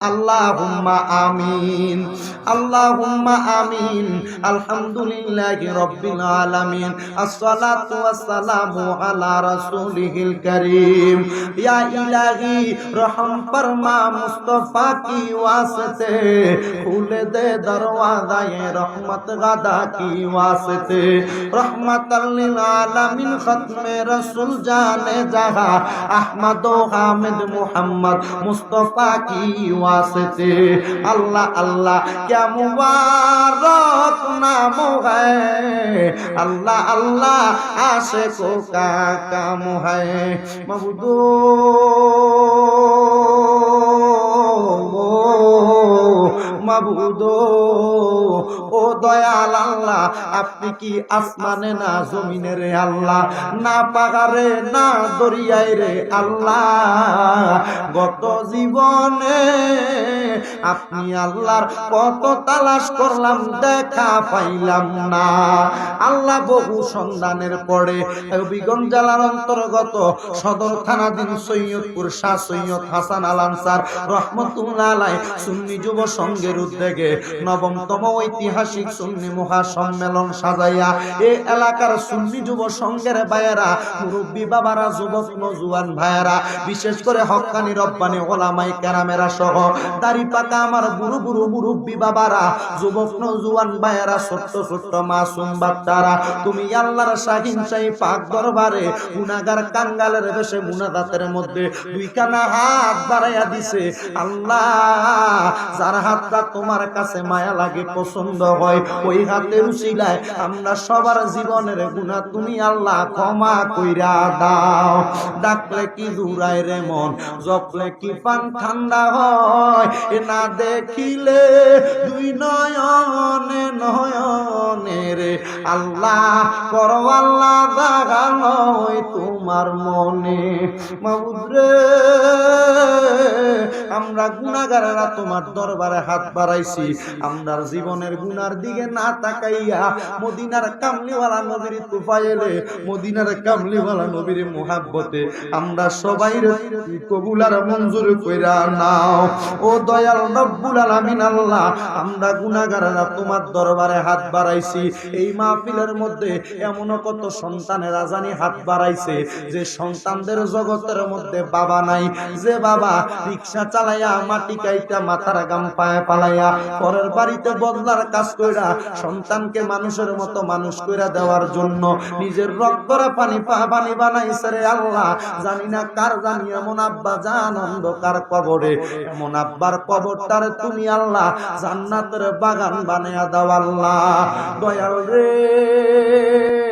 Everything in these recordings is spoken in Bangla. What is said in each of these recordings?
আল্লাহুম্মা আমিন আল্লাহুম্মা আমিন, আলহামদুলিল্লাহি রাব্বিল আলামিন, আসসালাতু ওয়াসসালামু আলা রাসূলিহিল কারীম। ইয়া ইলাহি, রহম ফরমা মুস্তাফা কি ওয়াসতে? খুলে দে দরওয়াজায়ে রহমত গাদা কি ওয়াসতে? রহমাতাল লিল আলামিন খতমে রাসূল জানে জাহা আহমদ ও হামিদ মুহাম্মদ মুস্তাফা কি واسطے اللہ اللہ کیا مبارک نام ہے اللہ اللہ عاشقوں کا کام ہے مبدو مبدو ও দয়াল আল্লাহ, আপনি কি আসমানে না জমিনে রে আল্লাহ? না পাহাড়ে, না দরিয়ায় রে আল্লাহ। গত জীবনে আপনি আল্লাহর কত তালাশ করলাম, দেখা পাইলাম না। আল্লাহ বহু সন্ধানের পরে হবিগঞ্জ জেলার অন্তর্গত সদর থানাধীন সৈয়দপুর শাহ সৈয়দ হাসান আল আনসার রহমতুল্লাহ সুন্নি যুব সংঘের উদ্যোগে নবমতম ঐতিহাসিক সুন্নি মহা সম্মেলন সাজাইয়া এই এলাকার সুন্নি যুব সংঘের ভাইয়েরা, মুরব্বী বাবারা, যুবক নজুয়ান ভাইয়েরা, বিশেষ করে হক্কানি রব্বানি ওলামাই কেরামেরা সহ দাড়ি পাকা আমার বুড়ো বুড়ো মুরব্বী বাবারা, যুবক নজুয়ান ভাইয়েরা, ছোট্ট ছোট্ট মাসুম বাচ্চারা, তুমি আল্লাহর শাহিন শাহী পাক দরবারে গুনাগার কাঙ্গালের বেশে মুনাদাতের মধ্যে দুই কানা হাত বাড়াইয়া দিছে। আল্লাহ, যার হাতটা তোমার কাছে মায়া লাগে পছন্দ হয়, ওই হাতের উচিলায় আমরা সবার জীবনের গুণা তুমি আল্লাহ ক্ষমা কইরা দাও। ডাকলে কি দূরায় রে মন, জপলে কি পান ঠান্ডা হয়? এ না দেখিলে দুই নয়নে নয়নে রে আল্লাহ করো আল্লাহ দাগানো তোমার মনে। মাবুদ্রে আমরা গুণাগারেরা তোমার দরবারে হাত বাড়াইছি। আমরা জীবনের গুনার দিকে না তাকাইয়া মদিনার কামলিওয়ালা নবীর তুফাইলে মদিনার কামলিওয়ালা নবীর মোহাব্বতে আমরা সবাই কবুল আর মঞ্জুর কইরা নাও। ও দয়াল রব্বুল আলামিন আল্লাহ, আমরা গুনাহগাররা তোমার দরবারে হাত বাড়াইছি। এই মাহফিলের মধ্যে এমন কত সন্তানের আজানি হাত বাড়াইছে, যে সন্তানদের জগতের মধ্যে বাবা নাই। যে বাবা রিক্সা চালাইয়া সন্তানকে মানুষের মতো মানুষ কইরা দেওয়ার জন্য নিজের পানি পা পানি বানাইছে রে আল্লাহ। জানি কার, জানি এমন আব্বা, জান অন্ধকার কবরে। এমন আব্বার কবরটার তুমি আল্লাহ জান্নাতের বাগান বানাইয়া দাও আল্লাহ। দয়াল রে।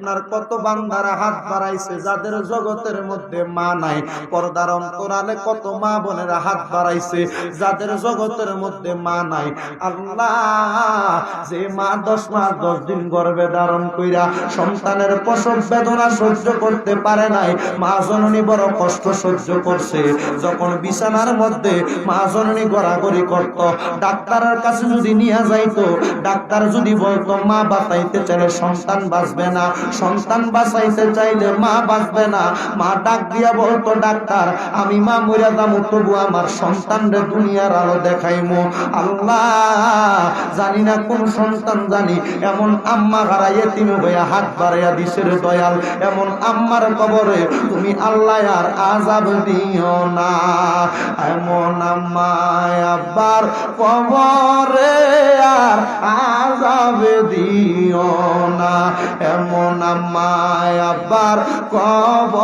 আপনার কত বান্দারা হাত বাড়াইছে যাদের জগতের মধ্যে মা নাই? পর্দার অন্তরালে কত মা বোনেরা হাত বাড়াইছে যাদের জগতের মধ্যে মা নাই? আল্লাহ, যে মা দশ মাস দশ দিন গর্ভে ধারণ কইরা সন্তানের প্রসব বেদনা সহ্য করতে পারে নাই, মা জননী বড় কষ্ট সহ্য করছে। যখন বিছানার মধ্যে মা জননী গড়াগড়ি করত, ডাক্তারের কাছে যদি নিয়ে যাইতো, ডাক্তার যদি বলতো, মা বাঁচাইতে চাইলে সন্তান বাঁচবে না। সন্তান বাঁচাইতে চাইলে মা বাঁচবে না। মা ডাক দিয়া বলতো, ডাক্তার, আমি মা মরিয়া দাম তবু আমার সন্তান রে দুনিয়ার আলো দেখাইমো। আল্লাহ, জানি না কোন সন্তান জানি, এমন আম্মা হারাইয়ে তুমি হইয়া হাত বাড়াইয়া দিছে রে দয়াল। এমন আম্মার কবরে তুমি আল্লাহ আর আজাব দিও না। এমন আম্মায় আব্বার কবরে আর আজাব দিও না। এমন আব্বার কব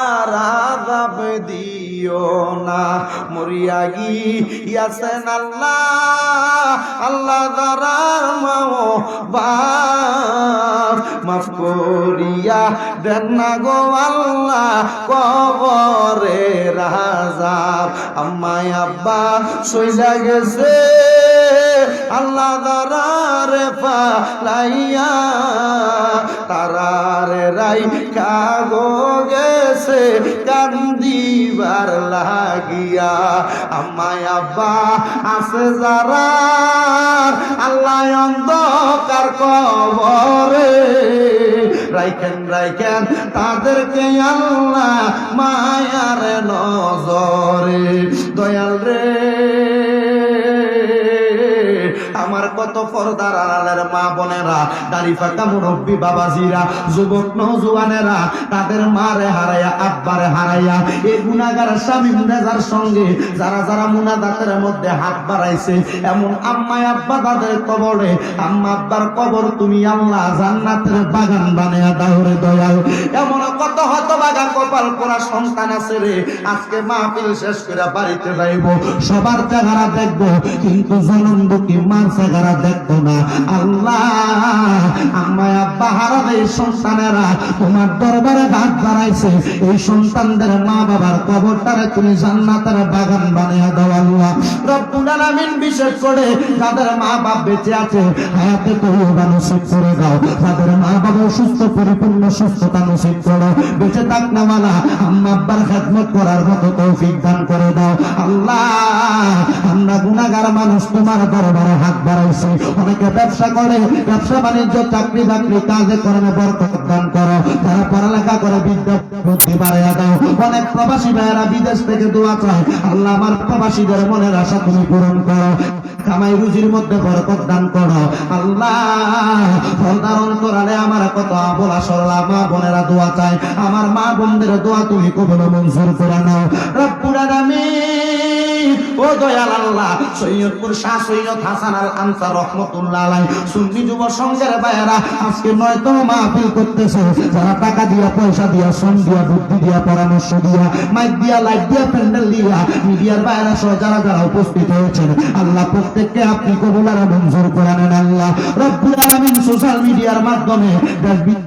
আর আজাব দিও না, মরিয়া গিয়াছেন আল্লাহ। আল্লাহ দারার মাও বাপ মাফ করিয়া দেন না গো আল্লাহ কবরে রাজাব আম্মায় আব্বা সইলা গেছে। আল্লাহ দারারে পালাইয়া তারারে রাই কাগো গেছে, কান্দিবার লাগিয়া। আমায় আব্বা আছে যারা, আল্লাহ অন্ধকার কবরে। রাইখেন রাইখেন, তাদেরকে আল্লাহ মায়ার নজরে। দয়াল এমন কবরে তুমি আল্লাহ জান্নাতের বাগান বানিয়ে দাও রে দয়াল। এমন কত হত বাগা কপাল করা সন্তান আছে রে, আজকে মাহফিল শেষ করে বাড়িতে যাইব, সবার চেহারা দেখব, কিন্তু জনম মার চেহারা দেখব না। আল্লাহ আম্মা আব্বা হারাবে এই সন্তানেরা তোমার দরবারে হাত বাড়াইছে। এই সন্তানদের মা বাবার কবরটারে তুমি জান্নাতের বাগান বানিয়ে দাও আল্লাহ। রব্বুল বিশেষ করে যাদের মা বাপ বেঁচে আছে, হায়াতে করে দাও। মা বাবা পরিপূর্ণ সুস্থতা নসিব করো। বেঁচে থাক না মালা, আম্মা আব্বার খেদমত করার মতো তৌফিক দান করে দাও। আল্লাহ, আমরা গুণাগার মানুষ তোমার দরবারে হাত বাড়াইছি। অনেকে ব্যবসা করে, ব্যবসা বাণিজ্য, চাকরি বাকরি, কাজে কর্মে বরকত দান করো। যারা পড়ালেখা করে বিদ্যা বুদ্ধি বাড়াইয়া দাও। অনেক প্রবাসী ভাইয়েরা বিদেশ থেকে দোয়া চায়, আল্লাহ আমার প্রবাসীদের মনের আশা তুমি পূরণ করো। কামাই রুজির মধ্যে বরকত দান করো। আল্লাহ ফলদার অন্তরালে আমার কত বলা সরলা মা বোনেরা দোয়া চায়, আমার মা বোনদের দোয়া তুমি কবল মঞ্জুর করে নাও। রব্বুল আলামিন। ও দয়াল আল্লাহ সৈয়দপুর শাহ সৈয়দ হাসান আল আনসার রহমতুল্লাহ আলাই সুন্নি যুব ভাইয়েরা, আজকে মাহফিল করতেছে। যারা টাকা দিয়া, পয়সা দিয়া, শ্রম দিয়া, বুদ্ধি দিয়া, পরামর্শ দিয়া মাইক দিয়া লাইট দিয়া, প্যান্ডেল দিয়া, মিডিয়ার সহ যারা যারা উপস্থিত হয়েছেন, আল্লাহ প্রত্যেককে আপনি কবুলারা মঞ্জুর করে নেন আল্লাহ। রব্বুল আলামিন সোশ্যাল মিডিয়ার মাধ্যমে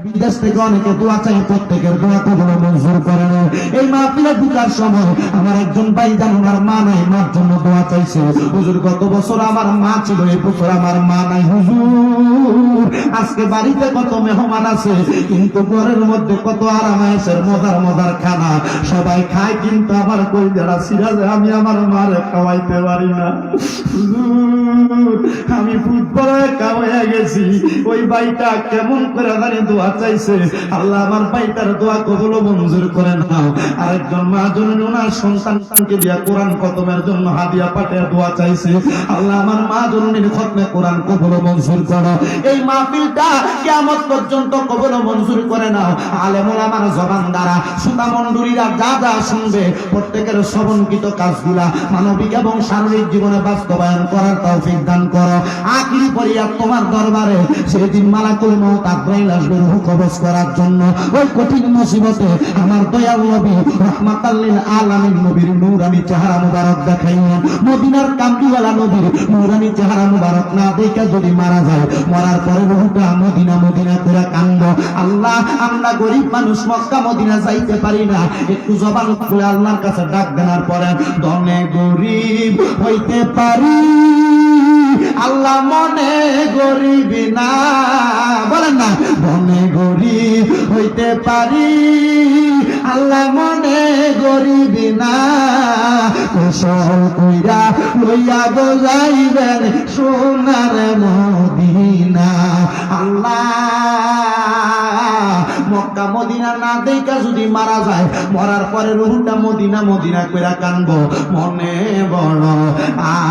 বিদেশ থেকে অনেকে দোয়া চাই প্রত্যেকের দোয়া কবুল মঞ্জুর করে নেন এই মাহফিলে ঢুকার সময় আমার একজন ভাই জান ওনার মা নাই, মার জন্য দোয়া চাইছে। হুজুর, গত বছর আমার মা ছিল, এই বছর আমার মা নাই। হুজুর, আজকে বাড়িতে কত মেহমান আছে, কিন্তু ঘরের মধ্যে কত আরাম আছে মজার মজার খানা। সবাই খায়, কিন্তু আমার কই যারা সিরাজে আমি আমার মারে খাওয়াইতে পারি না। আমি ফুটবলে কামাইয়া গেছি। ওই ভাইটা কেমন করে জানি দোয়া চাইছে? আল্লাহ আমার ভাইটার দোয়া কবল মঞ্জুর করে নাও। আরেকজন মা জননী ওনার সন্তানকে দিয়া কোরআন খতমের জন্য হাদিয়া পাঠিয়ে দোয়া চাইছে। আল্লাহ আমার মা জননীর খতমে কোরআন কবল মঞ্জুর করো। এই মাহফিলটা কিয়ামত পর্যন্ত কবল মঞ্জুর করে নাও। আলেমুল আমার জবান দ্বারা সুতা মন্ডলীরা যা যা শুনবে, প্রত্যেকের শ্রবণকৃত কাজগুলা মানবিক এবং শারীরিক জীবনে বাস্তবায়ন করার তৌফিক দান করো। আখিরি পরিয়া তোমার দরবারে করার জন্য। ওই কঠিন মুসিবতে আমার দয়াল নবী নবীর চেহারা মুবারক কামলিওয়ালা নবীর চেহারা মুবারক না দেখে যদি মারা যায়, মরার পরে রূহটা মদিনা মদিনা করে কান্দ। আল্লাহ, আমরা গরিব মানুষ, মক্কা, মদিনা যাইতে পারি না। একটু জবান খুলে আল্লাহর কাছে ডাক দেনার পরে দনে গরিব হইতে পারি। আল্লাহ মনে গরিব না। বলেন না, মনে গরিব হইতে পারি। আল্লাহ মনে গরিব না। কৌশল কইরা লইয়া বজাইবেন সোনার মদিনা। আল্লাহ মক্কা মদিনা না দেখা যদি মারা যায়, মরার পরে রুহুটা মদিনা মদিনা করে কানবো। মনে বড়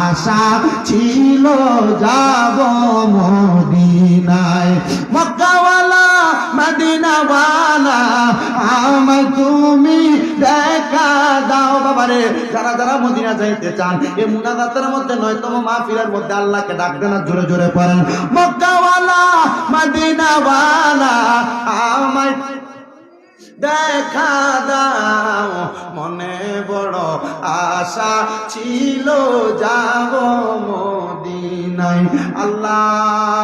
আশা ছিল যাব মদিনায়। মক্কাওয়ালা মদিনাওয়ালা আমায় তুমি দেখা দাও। বাবারে, যারা যারা মদিনা যাইতে চান এই মুনাজাতের মধ্যে নয়তম মাহফিলের মধ্যে আল্লাহকে ডাক দেন আর জোরে জোরে পড়েন। মক্কাওয়ালা, মদিনাওয়ালা, আমায় দেখা দাও। মনে বড় আশা ছিল, যাব মদিনায়। আল্লাহ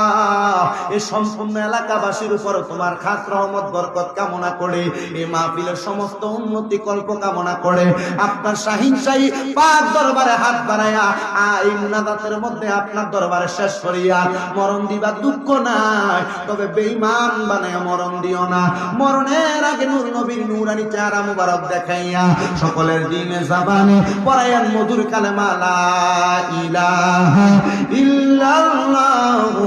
এই সম্পূর্ণ এলাকাবাসীর উপর তোমার খাস রহমত, বরকত কামনা করে, এই মাহফিলের সমস্ত উন্নতি কল্প কামনা করে। আপনার শাহিন শাহী পাক দরবারে হাত বাড়াইয়া এই মুনাজাতের মধ্যে আপনার দরবারে শেষ করিয়া, মরণ দিবা দুঃখ নাই, তবে বেঈমান বানায় মরণ দিও না। মরণের আগে নূর নবীর নূরানি চেহারা মুবারক দেখাইয়া, সকলের দিনে জাবানে পড়াইয়ান মধুর কালেমা, লা ইলাহা ইল্লাল্লাহু